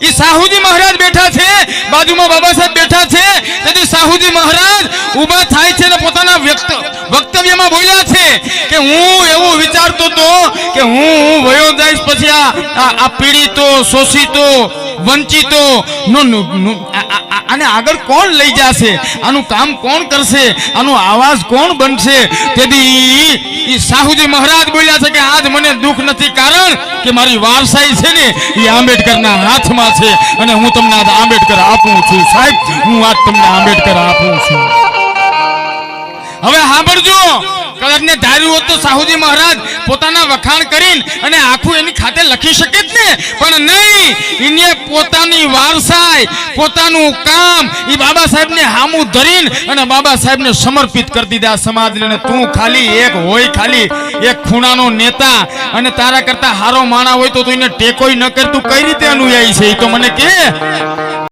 એ સાહુજી મહારાજ બેઠા છે. બાજુમાં બાબા સાહેબ બેઠા છે. તેથી સાહુજી મહારાજ ઊભા થાય છે અને પોતાના વક્તવ્યમાં બોલ્યા છે કે હું એવું વિચારતો હતો કે હું હું વયો જઈશ પછી આ પીડિતો, શોષિતો, વંચિતો નો આને આગળ કોણ લઈ જશે? આનું કામ કોણ કરશે? આનો આવાજ કોણ બનશે? તેથી સાહુજી મહારાજ બોલ્યા છે કે આજ મને દુઃખ નથી કારણ કે મારી વારસાઈ છે ને એ આંબેડકરના હાથમાં છે અને હું તમને આજ આંબેડકર આપું છું. સાહેબ, હું આજ તમને આંબેડકર આપું છું. હવે સાંભળજો કદાચ ને ધાર્યું હોત તો સાહુજી મહારાજ પોતાના વખાણ કરીને અને આખું એની ખાતે લખી શકે જ ને. પણ નહીં એને પોતાની વારસાઈ પોતાનું કામ એ બાબા સાહેબને હામું ધરીને અને બાબા સાહેબને સમર્પિત કરી દીધા સમાજને. તું ખાલી એક હોય ખાલી, એક ખૂણાનો નેતા અને તારા કરતા હારો માણા હોય તો તું એને ટેકોય ન કર. તું કઈ રીતે અનુયાયી છે? એ તો મને કે